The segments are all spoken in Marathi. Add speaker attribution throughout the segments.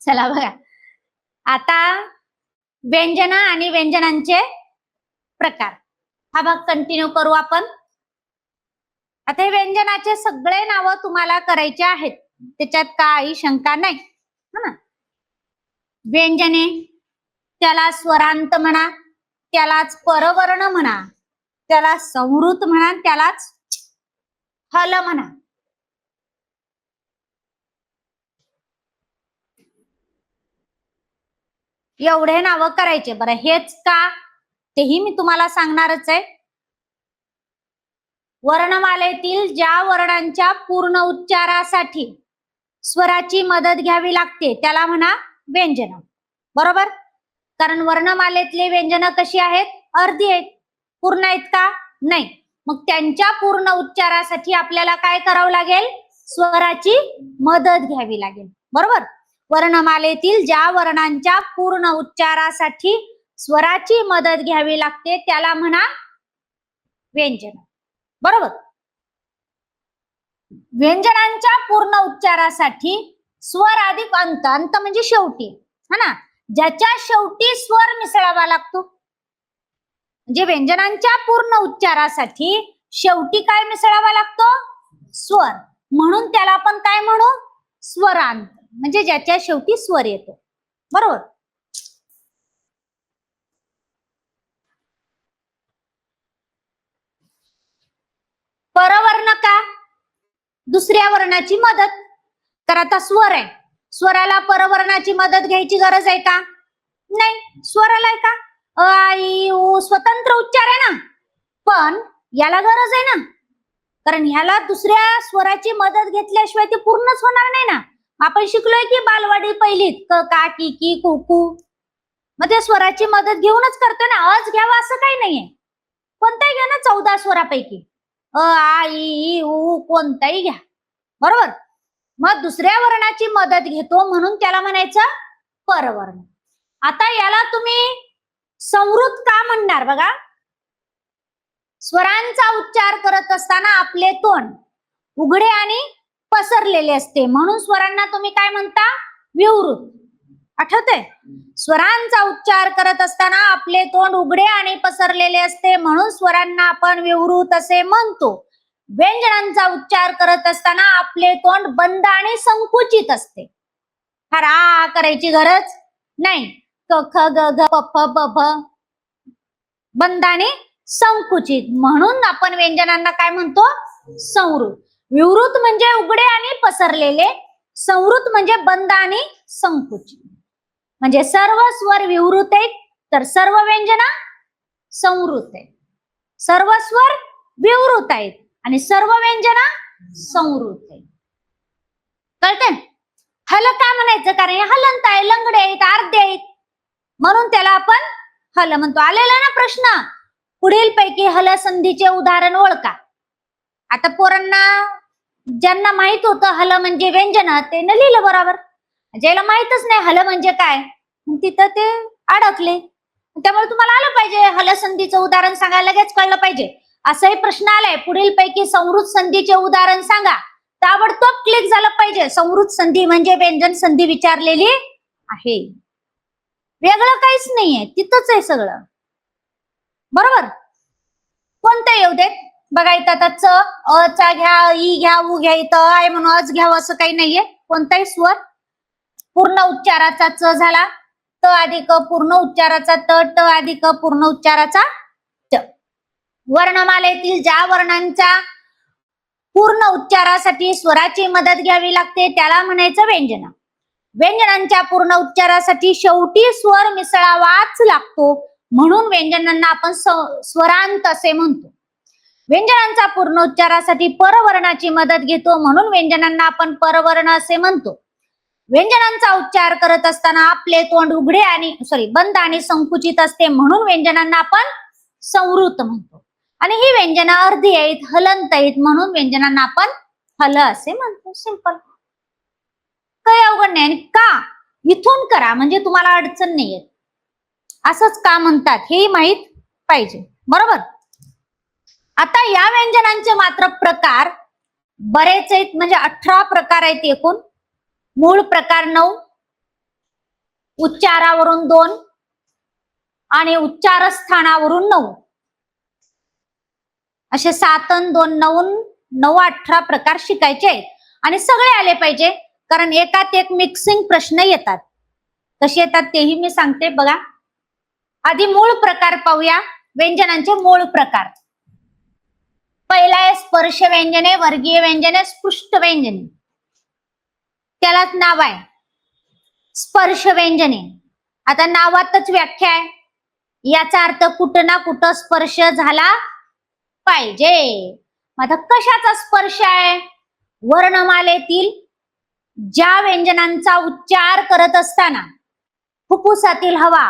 Speaker 1: चला बघा. आता व्यंजन आणि व्यंजनांचे प्रकार. हा भाग कंटिन्यू करू आपण. आता हे व्यंजनाचे सगळे नावं तुम्हाला करायचे आहेत. त्याच्यात काही शंका नाही. ना? व्यंजने त्याला स्वरांत म्हणा त्यालाच परवर्ण म्हणा त्याला संवृत म्हणा त्यालाच हल म्हणा. एवढे नावं करायचे. बरं हेच का? तेही मी तुम्हाला सांगणारच आहे. वर्णमालेतील ज्या वर्णांच्या पूर्ण उच्चारासाठी स्वराची मदत घ्यावी लागते त्याला म्हणा व्यंजन. बरोबर? कारण वर्णमालेतले व्यंजन कशी आहेत? अर्धी आहेत. पूर्ण आहेत का? नाही. मग त्यांच्या पूर्ण उच्चारासाठी आपल्याला काय करावं लागेल? स्वराची मदत घ्यावी लागेल. बरोबर? वर्णमालेतील ज्या वर्णांच्या पूर्ण उच्चारासाठी स्वराची मदत घ्यावी लागते त्याला म्हणा व्यंजन. बरोबर? व्यंजनांच्या पूर्ण उच्चारासाठी स्वर अधिक अंत अंत म्हणजे शेवटी. हा ना? ज्याच्या शेवटी स्वर मिसळावा लागतो. म्हणजे व्यंजनांच्या पूर्ण उच्चारासाठी शेवटी काय मिसळावा लागतो? स्वर. म्हणून त्याला आपण काय म्हणू? स्वरांत. म्हणजे ज्याच्या शेवटी स्वर येतो. बरोबर? परवर्ण का? दुसऱ्या वर्णाची मदत. तर आता स्वर आहे. स्वराला परवर्णाची मदत घ्यायची गरज आहे का? नाही. स्वराला आहे का? अ आई स्वतंत्र उच्चार आहे ना. पण याला गरज आहे ना. कारण ह्याला दुसऱ्या स्वराची मदत घेतल्याशिवाय ते पूर्णच होणार नाही ना. आपण शिकलोय की बालवाडी पहिलीत क का की की कुकू मग ते स्वराची मदत घेऊनच करतोय ना. अज घ्यावा असं काही नाहीये. कोणताही घ्या ना चौदा स्वरापैकी. अ आ ई, उ कोणताही घ्या. बरोबर? मग दुसऱ्या वर्णाची मदत घेतो म्हणून त्याला म्हणायचं परवर्ण. आता याला तुम्ही संवृत का म्हणणार बघा? स्वरांचा उच्चार करत असताना आपले तोंड उघडे आणि पसरलेले असते. म्हणून स्वरांना तुम्ही काय म्हणता? विवृत आठवते स्वरांचा उच्चार करत असताना आपले तोंड उघडे आणि पसरलेले असते. म्हणून स्वरांना आपण विवृत असे म्हणतो. व्यंजनांचा उच्चार करत असताना आपले तोंड बंद आणि संकुचित असते. खरा करायची गरज नाही. क ख ग ग प फ ब भ. बंद आणि संकुचित. म्हणून आपण व्यंजनांना काय म्हणतो? संवृत विवृत म्हणजे उघडे आणि पसरलेले संवृत म्हणजे बंद आणि संकुचित. म्हणजे सर्व स्वर विवृत आहेत तर सर्व व्यंजना संवृत आहेत. सर्व स्वर विवृत आहेत आणि सर्व व्यंजना संवृत आहेत. कळते हल काय म्हणायचं? कारण हलंत आहे लंगडे आहेत अर्धे आहेत. म्हणून त्याला आपण हल म्हणतो. आलेला ना प्रश्न? पुढील पैकी हल संधीचे उदाहरण ओळखा. आता पोरांना ज्यांना माहीत होतं हल म्हणजे व्यंजन ते न लिहिलं बरोबर. ज्याला माहितच नाही हल म्हणजे काय तिथं ते अडकले. त्यामुळे तुम्हाला आलं पाहिजे हल संधीचं उदाहरण सांगायला लगेच कळलं पाहिजे. असाही प्रश्न आलाय पुढील पैकी संवृत संधीचे उदाहरण सांगा. ताबडतोब क्लिक झालं पाहिजे. संवृत संधी म्हणजे व्यंजन संधी विचारलेली आहे. वेगळं काहीच नाहीये तिथंच आहे सगळं. बरोबर? कोणतं येऊ देत? बघा इथं आता च अ चा घ्या ई घ्या उ घ्या इथं आय म्हणून अच घ्यावं असं काही नाहीये. कोणताही स्वर. पूर्ण उच्चाराचा च झाला. त अधिक पूर्ण उच्चाराचा त ट अधिक पूर्ण उच्चाराचा च वर्णमालेतील ज्या वर्णांच्या पूर्ण उच्चारासाठी स्वराची मदत घ्यावी लागते त्याला म्हणायचं व्यंजन. व्यंजनांच्या पूर्ण उच्चारासाठी शेवटी स्वर मिसळावाच लागतो. म्हणून व्यंजनांना आपण स्वरांत असे म्हणतो. व्यंजनांचा पूर्ण उच्चारासाठी परवर्णाची मदत घेतो म्हणून व्यंजनांना आपण परवर्ण असे म्हणतो. व्यंजनांचा उच्चार करत असताना आपले तोंड उघडे आणि सॉरी बंद आणि संकुचित असते म्हणून व्यंजनांना आपण संवृत म्हणतो. आणि ही व्यंजना अर्धी आहेत हलंत आहेत म्हणून व्यंजनांना आपण हल असे म्हणतो. सिंपल काही अवघड नाही. आणि का? इथून करा म्हणजे तुम्हाला अडचण नाही येत असंच का म्हणतात हेही माहीत पाहिजे. बरोबर? आता या व्यंजनांचे मात्र प्रकार बरेच आहेत. म्हणजे अठरा प्रकार आहेत एकूण. मूळ प्रकार नऊ उच्चारावरून दोन आणि उच्चारस्थानावरून नऊ. असे सातन दोन नऊ नऊ अठरा प्रकार शिकायचे आहेत. आणि सगळे आले पाहिजे कारण एकात एक मिक्सिंग प्रश्न येतात. कसे येतात तेही मी सांगते बघा. आधी मूळ प्रकार पाहूया व्यंजनांचे मूळ प्रकार. पहिला आहे स्पर्श व्यंजने वर्गीय व्यंजने स्पृष्ट व्यंजने. त्यालाच नाव आहे. स्पर्श व्यंजने. आता नावातच व्याख्या आहे. याचा अर्थ कुठं ना कुठं स्पर्श झाला पाहिजे. आता कशाचा स्पर्श आहे? वर्णमालेतील ज्या व्यंजनांचा उच्चार करत असताना फुफ्फुसातील हवा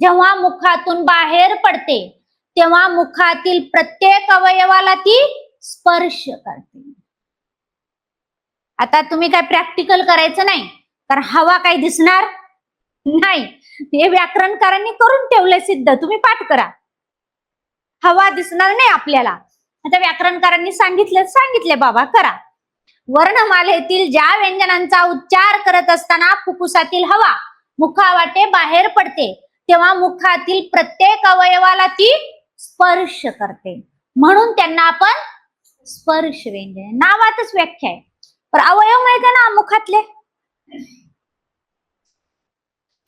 Speaker 1: जेव्हा मुखातून बाहेर पडते तेव्हा मुखातील प्रत्येक अवयवाला ती स्पर्श करते. आता तुम्ही काय प्रॅक्टिकल करायचं नाही कारण हवा काय दिसणार नाही. हे व्याकरणकारांनी करून ठेवलंय सिद्ध तुम्ही पाठ करा. हवा दिसणार नाही आपल्याला. आता व्याकरणकारांनी सांगितलं सांगितले बाबा करा. वर्णमालेतील ज्या व्यंजनांचा उच्चार करत असताना फुफ्फुसातील हवा मुखावाटे बाहेर पडते. तेव्हा मुखातील प्रत्येक अवयवाला ती स्पर्श करते. म्हणून त्यांना आपण स्पर्श व्यंजन नावातच व्याख्या आहे. पण अवयव माहीत आहे ना मुखातले?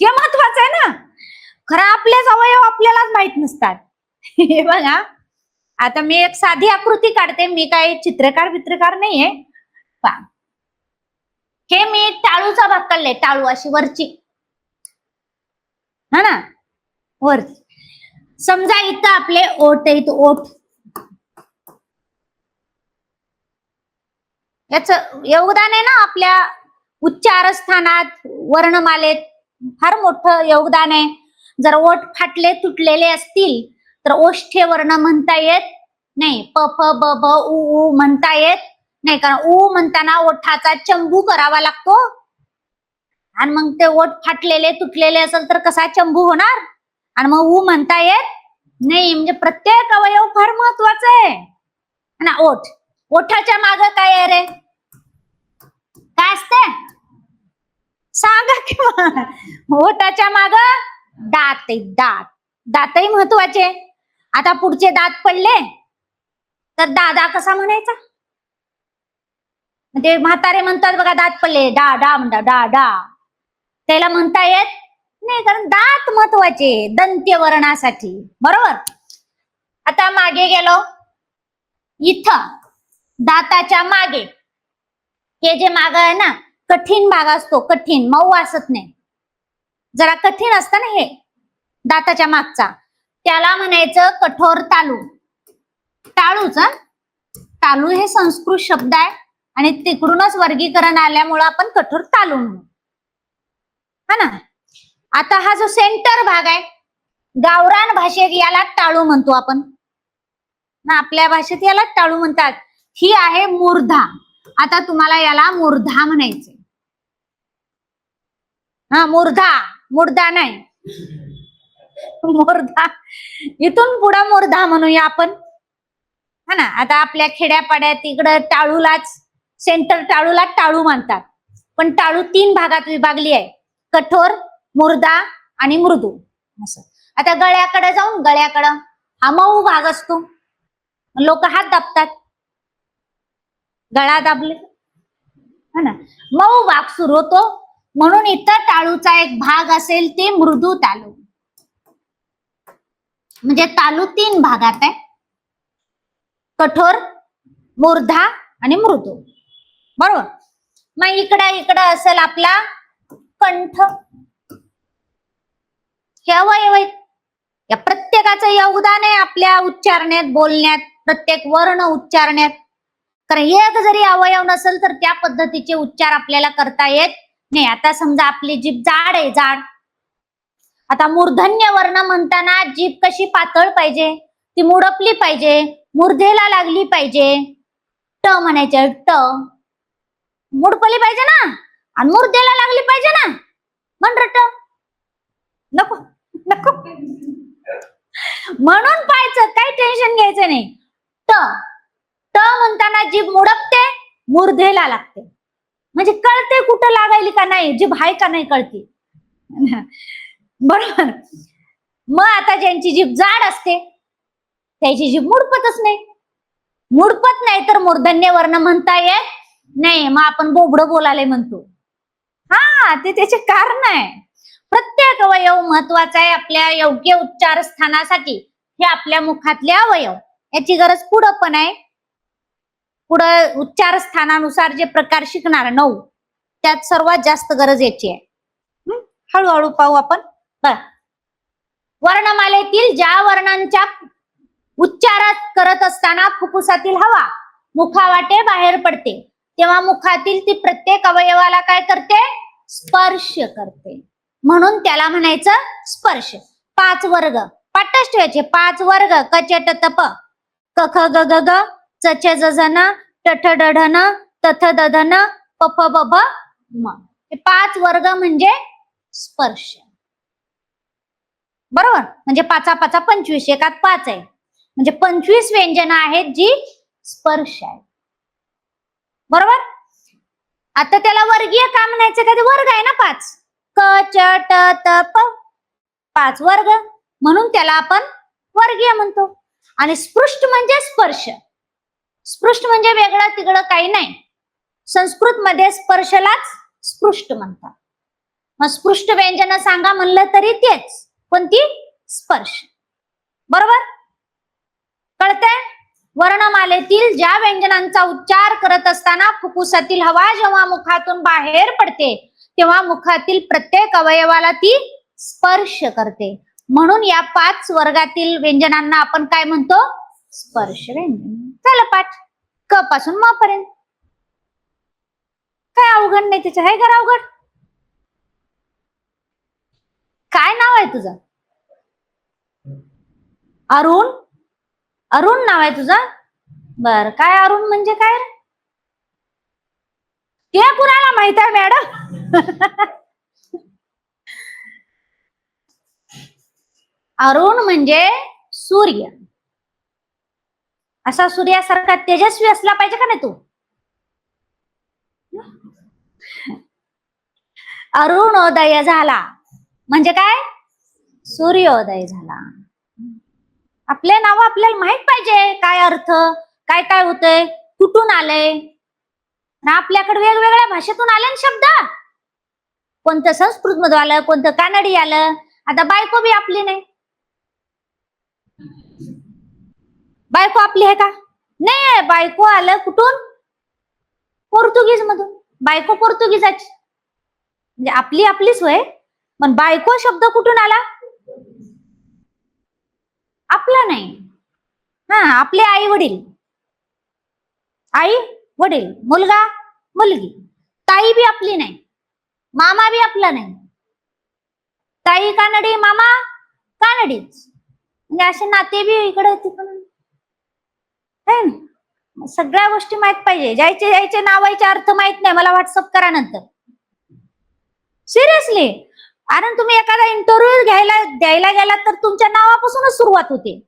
Speaker 1: ते महत्वाचं आहे ना. खरं आपलेच अवयव आपल्यालाच माहीत नसतात. हे बघा. आता मी एक साधी आकृती काढते. मी काय चित्रकार वित्रकार नाहीये. पहा. हे मी टाळूचा भाग काढलाय. टाळू अशी वरची. हा ना? वरची. समजा इथं आपले ओठ आहे इथं ओठ याच योगदान आहे ना आपल्या उच्चारस्थानात वर्णमालेत फार मोठं योगदान आहे. जर ओठ फाटले तुटलेले असतील तर ओष्ठे वर्ण म्हणता येत नाही. प फ ब ब उ उ म्हणता येत नाही. कारण उ म्हणताना ओठाचा चंबू करावा लागतो. आणि मग ते ओठ फाटलेले तुटलेले असेल तर कसा चंबू होणार? आणि मग उ म्हणता येत नाही. म्हणजे प्रत्येक अवयव फार महत्त्वाचा आहे. ना ओठ. ओठाच्या माग काय आहे रे? काय असते सांगा किंवा ओठाच्या माग दात आहे. दात. दातही महत्त्वाचे. आता पुढचे दात पडले. तर दादा कसा म्हणायचा? म्हणजे म्हातारे म्हणतात बघा दात पडले. डा डा म्हणता डा डा. त्याला म्हणता येत नाही कारण दात महत्त्वाचे दंत्यवर्णासाठी बरोबर? आता मागे गेलो. इथं दाताच्या मागे. हे जे माग आहे ना कठीण भाग असतो कठीण मऊ असत नाही. जरा कठीण असतं ना हे दाताच्या मागचा. त्याला म्हणायचं कठोर तालू. टाळूच तालू हे संस्कृत शब्द आहे आणि तिकडूनच वर्गीकरण आल्यामुळं आपण कठोर तालू म्हणू. हा ना? आता हा जो सेंटर भाग आहे गावरान भाषेत याला टाळू म्हणतो आपण. ना आपल्या भाषेत याला टाळू म्हणतात. ही आहे मूर्धा. आता तुम्हाला याला मूर्धा म्हणायचे हा मूर्धा. मुर्धा नाही. मूर्धा. इथून पुढं मूर्धा म्हणूया आपण. हा ना आता आपल्या खेड्यापाड्यात इकडं टाळूलाच सेंटर टाळूला टाळू म्हणतात. पण टाळू तीन भागात विभागली आहे. कठोर मुर्दा आणि मृदू. असं. आता गळ्याकडे जाऊन गळ्याकडं हा मऊ भाग असतो. लोक हात दाबतात. गळा दाबले. है ना. मऊ भाग सुरू होतो. म्हणून इथं टाळूचा एक भाग असेल ते मृदू तालू. म्हणजे तालू तीन भागात आहे. कठोर मूर्धा आणि मृदू. बरोबर? मग इकडं इकडं असेल आपला कंठ. हे अवयव आहेत या प्रत्येकाचं योगदान आहे आपल्या उच्चारण्यात बोलण्यात प्रत्येक वर्ण उच्चारण्यात. कारण एक जरी अवयव नसेल तर त्या पद्धतीचे उच्चार आपल्याला करता येत नाही. आता समजा आपली जीभ जाड आहे जाड. आता मूर्धन्य वर्ण म्हणताना जीभ कशी पातळ पाहिजे? ती मुडपली पाहिजे मूर्धेला लागली पाहिजे. ट म्हणायचे ट. मुडपली पाहिजे ना? आणि मूर्धेला लागली पाहिजे ना? म्हण ट नको. नको. म्हणून पाहायचं काही टेन्शन घ्यायचं नाही. त त म्हणताना जीभ मुडपते मूर्धेला लागते. म्हणजे कळते कुठं लागायली का नाही जीभ आहे का नाही कळते. बरोबर. मग आता ज्यांची जीभ जाड असते त्याची जीभ मुडपतच नाही. मुडपत नाही तर मूर्धन्य वर्ण म्हणता येत नाही. मग आपण बोबड बोलायला म्हणतो. हा ते त्याचे कारण आहे. प्रत्येक अवयव महत्त्वाचा आहे आपल्या योग्य उच्चार स्थानासाठी. हे आपल्या मुखातले अवयव. याची गरज पुढं पण आहे. पुढं उच्चार स्थानानुसार जे प्रकार शिकणार नऊ त्यात सर्वात जास्त गरज याची आहे. हळूहळू पाहू आपण. बघा. वर्णमालेतील ज्या वर्णांच्या उच्चार करत असताना फुफ्फुसातील हवा मुखावाटे बाहेर पडते. तेव्हा मुखातील ती प्रत्येक अवयवाला काय करते? स्पर्श करते. म्हणून त्याला म्हणायचं स्पर्श. पाच वर्ग. पाठच ठेवायचे पाच वर्ग. कचट तप कख ग ग ग. चच जजन टठ डढन तथ दधन पफ बभ म. हे पाच वर्ग म्हणजे स्पर्श. बरोबर? म्हणजे पाचा पाचा पंचवीस. एकात पाच आहे. म्हणजे पंचवीस व्यंजन आहेत जी स्पर्श आहे बरोबर? आता त्याला वर्गीय का म्हणायचं? का ते वर्ग आहे ना पाच. क च ट त प. पाच वर्ग. म्हणून त्याला आपण वर्गीय म्हणतो. आणि स्पृष्ट म्हणजे स्पर्श. स्पृष्ट म्हणजे वेगळं तिकडं काही नाही. संस्कृत मध्ये स्पर्शलाच स्पृष्ट म्हणतात. मग स्पृष्ट व्यंजन सांगा म्हणलं तरी तेच कोणती स्पर्श. बरोबर? कळतंय? वर्णमालेतील ज्या व्यंजनांचा उच्चार करत असताना फुफ्फुसातील हवा जेव्हा मुखातून बाहेर पडते तेव्हा मुखातील प्रत्येक अवयवाला ती स्पर्श करते. म्हणून या पाच वर्गातील व्यंजनांना आपण काय म्हणतो? स्पर्श व्यंजन. चला पाठ. क पासून म पर्यंत. काय अवघड नाही त्याचं आहे का अवघड. काय नाव आहे तुझं? अरुण? अरुण नाव आहे तुझं? बर काय अरुण म्हणजे काय? रे? ते कुणाला माहीत आहे मॅडम? अरुण म्हणजे सूर्य. असा सूर्यासारखा तेजस्वी असला पाहिजे का नाही तू? अरुणोदय झाला. म्हणजे काय? सूर्योदय झाला. आपले नाव आपल्याला माहीत पाहिजे. काय अर्थ? काय काय होतंय? कुठून आलंय? आपल्याकडे वेगवेगळ्या भाषेतून आले ना शब्द. कोणतं संस्कृत मधून आलं कोणतं कानडी आलं आता बायको बी आपली नाही. बायको आपली आहे का? नाही बायको आलं कुठून? पोर्तुगीज मधून. बायको पोर्तुगीजाची. म्हणजे आपली आपलीच होय पण बायको शब्द कुठून आला? आपला नाही. हा आपले आई वडील. आई? वडील मुलगा मुलगी. ताई बी आपली नाही. मामा बी आपला नाही. ताई कानडी मामा कानडीच. म्हणजे असे नाते बी इकडे तिकडे. सगळ्या गोष्टी माहीत पाहिजे. ज्याचे ज्याचे नावाचे अर्थ माहीत नाही. मला व्हॉट्सअप करा नंतर. सिरियसली कारण तुम्ही एखादा इंटरव्ह्यू घ्यायला द्यायला गेला तर तुमच्या नावापासूनच सुरुवात होते.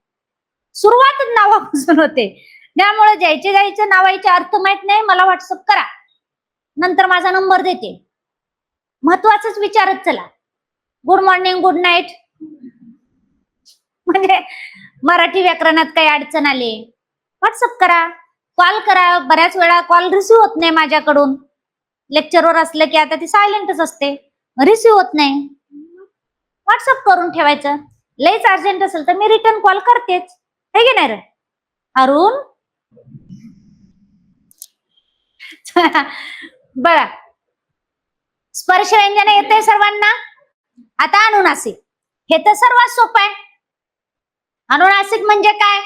Speaker 1: सुरुवातच नावापासून होते. त्यामुळे जायचे ज्याचे नावाचे अर्थ माहीत नाही. मला व्हॉट्सअप करा. नंतर माझा नंबर देते. महत्वाचंच विचारत चला. गुड मॉर्निंग गुड नाईट म्हणजे मराठी व्याकरणात काही अडचण आली. व्हॉट्सअप करा. कॉल करा. बऱ्याच वेळा कॉल रिसिव्ह होत नाही माझ्याकडून. लेक्चरवर असलं की आता ती सायलेंटच असते. रिसिव्ह होत नाही. व्हॉट्सअप करून ठेवायचं. लईच अर्जंट असेल तर मी रिटर्न कॉल करतेच. हे की नाही रे? अरुण? बघा. स्पर्श व्यंजन येते सर्वांना? आता अनुनासिक. हे तर सर्वात सोपं आहे. अनुनासिक म्हणजे काय?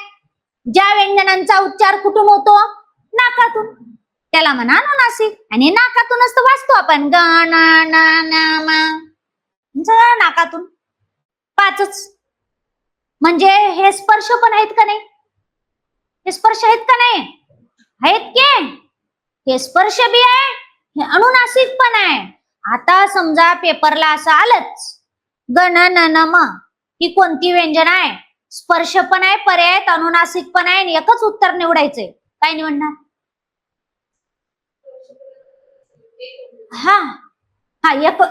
Speaker 1: ज्या व्यंजनांचा उच्चार कुठून होतो? नाकातून. त्याला म्हणा अनुनासिक. आणि नाकातूनच तर वाचतो आपण. ग नाकातून. पाचच. म्हणजे हे स्पर्श पण आहेत का नाही? हे स्पर्श आहेत का नाही? आहेत की? हे स्पर्श बी आहे हे अनुनासिक पण आहे. आता समजा पेपरला असं आलंच गण न न म ही कोणती व्यंजन आहे? स्पर्श पण आहे पर्याय अनुनासिक पण आहे आणि एकच उत्तर निवडायचंय. काय निवडणार हा हा एक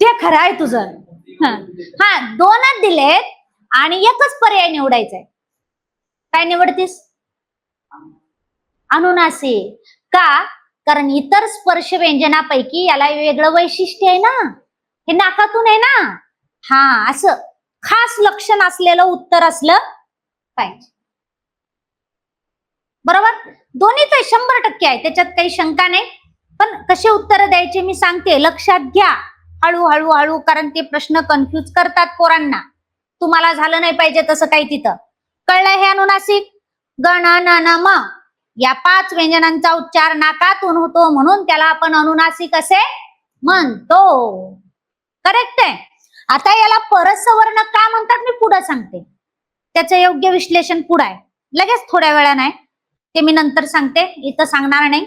Speaker 1: ते खरं आहे तुझं. हा दोनच दिलेत आणि एकच पर्याय निवडायचा आहे काय निवडतीस? अनुनासिक का? कारण इतर स्पर्श व्यंजनापैकी याला वेगळं वैशिष्ट्य आहे ना. हे नाकातून आहे ना. हा असं खास लक्षण असलेलं उत्तर असलं पाहिजे. बरोबर? दोन्ही तर शंभर टक्के आहे. त्याच्यात काही शंका नाही. पण कसे उत्तर द्यायचे मी सांगते. लक्षात घ्या. हळूहळू हळू कारण ते प्रश्न कन्फ्युज करतात पोरांना. तुम्हाला झालं नाही पाहिजे तसं काही तिथं. कळलं हे अनुनासिक? गण ना न म. या पाच व्यंजनांचा उच्चार नाकातून होतो म्हणून त्याला आपण अनुनासिक असे म्हणतो. करेक्ट आहे? आता याला परसवर्ण का म्हणतात मी पुढे सांगते. त्याचं योग्य विश्लेषण पुढे आहे. लगेच थोड्या वेळा आहे. ते मी नंतर सांगते. इथं सांगणार नाही.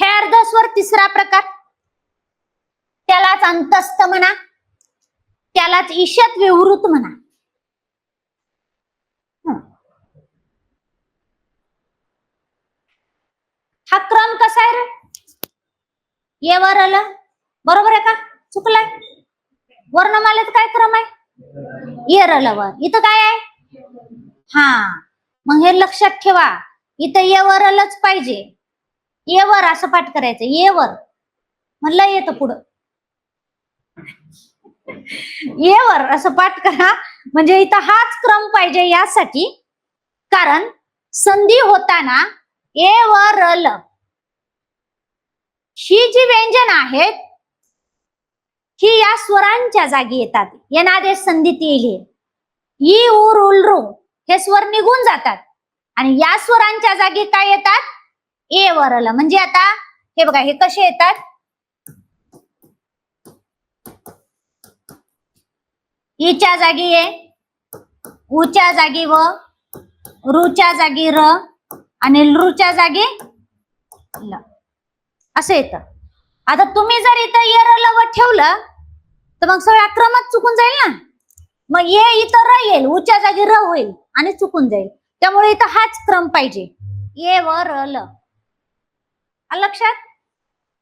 Speaker 1: हे अर्धस्वर तिसरा प्रकार. त्यालाच अंतस्थ म्हणा. त्यालाच ईशत विवृत म्हणा. हा क्रम कसा आहे रे? ये वर आलं. बरोबर आहे का? चुकलाय. वर्णमालेत काय क्रम आहे? ये रल वर. इथं काय आहे? हा. मग हे लक्षात ठेवा. इथं ये वर आलंच पाहिजे. ये वर असं पाठ करायचं. ये वर. म्हणलं येतं पुढं. ये वर असं पाठ करा. म्हणजे इथं हाच क्रम पाहिजे यासाठी. कारण संधी होताना ए व र ल ही जी व्यंजन आहेत ही या स्वरांच्या जागी येतात. यनादेश संधीत येईल ई उर उलरू हे स्वर निघून जातात. आणि या स्वरांच्या जागी काय येतात? ए वरल म्हणजे आता हे बघा हे कसे येतात? ईच्या जागी ए उच्या जागी व रुच्या जागी र. आणि लृच्या जागी ल. असं येतं. आता तुम्ही जर इथं ये र ल व ठेवलं तर मग सगळा क्रमच चुकून जाईल ना? मग ये इथं र येईल उच्या जागी र होईल आणि चुकून जाईल. त्यामुळे इथं हाच क्रम पाहिजे. ये व र ल. लक्षात?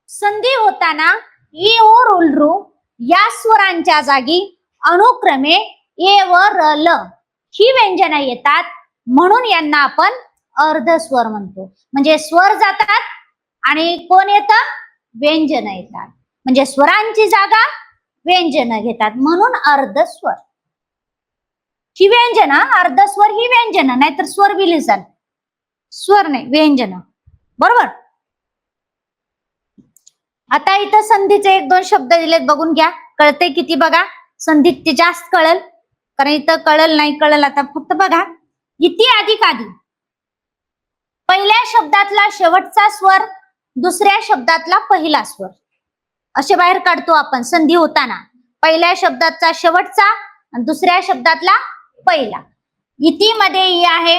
Speaker 1: संधी होताना ई ओ उलरू या स्वरांच्या जागी अनुक्रमे ए व र ल ही व्यंजना येतात. म्हणून यांना आपण अर्धस्वर म्हणतो. म्हणजे स्वर जातात आणि कोण येतं व्यंजन येतात. म्हणजे स्वरांची जागा व्यंजन घेतात. म्हणून अर्ध स्वर. ही व्यंजन अर्धस्वर ही व्यंजन नाहीतर स्वर बी स्वर नाही व्यंजन. बरोबर? आता इथं संधीचे एक दोन शब्द दिलेत बघून घ्या. कळते किती बघा? संधीत ते जास्त कळल. कारण इथं कळल नाही कळल आता फक्त बघा. इति अधिक आधी पहिल्या शब्दातला शेवटचा स्वर दुसऱ्या शब्दातला पहिला स्वर. असे बाहेर काढतो आपण संधी होताना. पहिल्या शब्दाचा शेवटचा आणि दुसऱ्या शब्दातला पहिला. इतीमध्ये ई आहे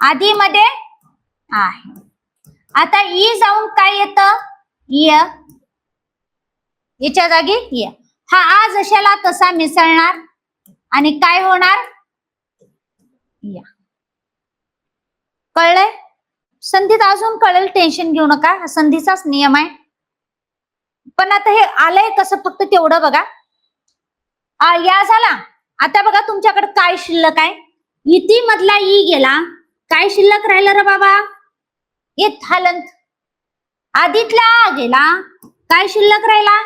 Speaker 1: आधी मध्ये आहे. आता ई जाऊन काय येतं? य. याच्या जागी य. हा आ जशाला तसा मिसळणार आणि काय होणार? या. कळलंय? संधीत अजून कळेल टेन्शन घेऊ नका. हा संधीचाच नियम आहे. पण आता हे आलंय कसं फक्त तेवढं बघा. आ, या झाला. आता बघा तुमच्याकडे काय शिल्लक आहे. इति मधला ई गेला. काय शिल्लक राहिलं रे बाबा? येत हलंत आधीतला आ गेला. काय शिल्लक राहिला?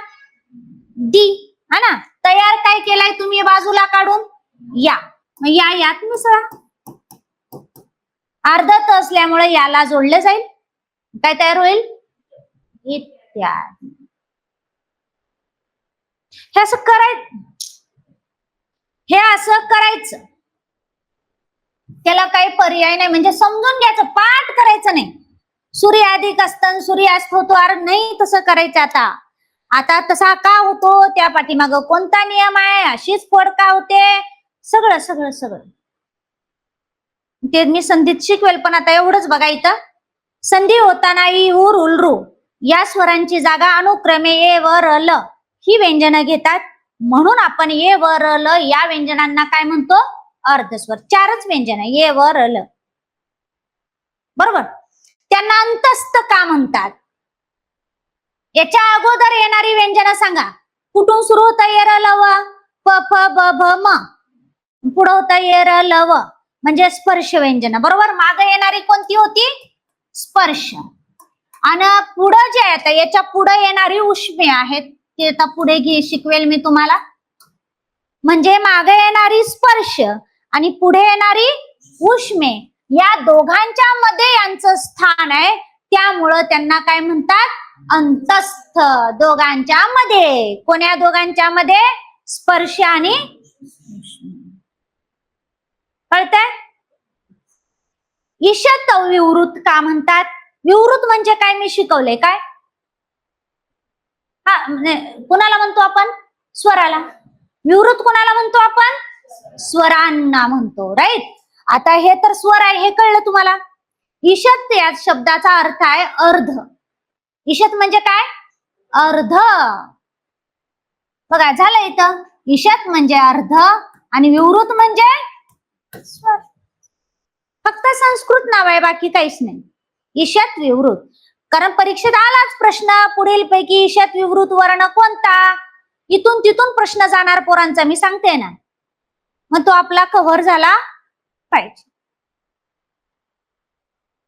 Speaker 1: डी. हा ना? तयार काय केलाय तुम्ही बाजूला काढून? या. या या यात अर्धा अर्धत असल्यामुळे याला जोडलं जाईल. काय तयार होईल? इत्यादी. हे असं करायचं हे असं करायचं. त्याला काही पर्याय नाही. म्हणजे समजून घ्यायचं. पाठ करायचं नाही. सूर्य अधिक असताना सूर्यास्त होतो अरे नाही तसं करायचं आता. आता तसा का होतो? त्या पाठीमाग कोणता नियम आहे? अशीच फोड का होते. सगळं सगळं सगळं. ते मी संधीत शिकवेल पण आता एवढंच बघा इथं. संधी होताना ई उर उलरू या स्वरांची जागा अनुक्रमे ए व र ल ही व्यंजनं घेतात. म्हणून आपण ए व र ल या व्यंजनांना काय म्हणतो? अर्धस्वर. चारच व्यंजन ए व र ल. बरोबर? त्यांना अंतस्त का म्हणतात? याच्या अगोदर येणारी व्यंजन सांगा. कुठून सुरू होतं येर लव प फ ब भ म. पुढं होतं येर लव म्हणजे स्पर्श व्यंजन बरोबर? माग येणारी कोणती होती? स्पर्श. आणि पुढं जे आहे आता याच्यापुढे येणारी उष्मे आहेत ते आता पुढे घे शिकवेल मी तुम्हाला. म्हणजे मागे येणारी स्पर्श आणि पुढे येणारी उष्मे या दोघांच्या मध्ये यांचं स्थान आहे. त्यामुळं त्यांना काय म्हणतात? अंतस्थ. दोघांच्या मध्ये. कोण्या दोघांच्या मध्ये? स्पर्श आणि कळतंय? ईशत विवृत का म्हणतात? विवृत म्हणजे काय? मी शिकवले काय? हा म्हणजे कुणाला म्हणतो आपण? स्वराला. विवृत कुणाला म्हणतो आपण? स्वरांना म्हणतो राईट आता हे तर स्वर आहे हे कळलं तुम्हाला? ईशत या शब्दाचा अर्थ आहे अर्ध. ईशत म्हणजे काय? अर्ध. बघा झालं इथं. ईशत म्हणजे अर्ध आणि विवृत म्हणजे स्वर फक्त संस्कृत नाव आहे बाकी काहीच नाही. ईशात विवृत. कारण परीक्षेत आलाच प्रश्न पुढील पैकी ईशत विवृत वर्ण कोणता? इथून तिथून प्रश्न जाणार पोरांचा मी सांगते ना. मग तो आपला कव्हर झाला पाहिजे.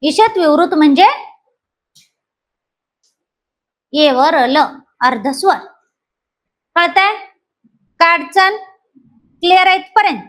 Speaker 1: ईशात विवृत म्हणजे ये वर ल अर्धस्वर कळतंय? का अडचण? क्लिअर आहे पर्यंत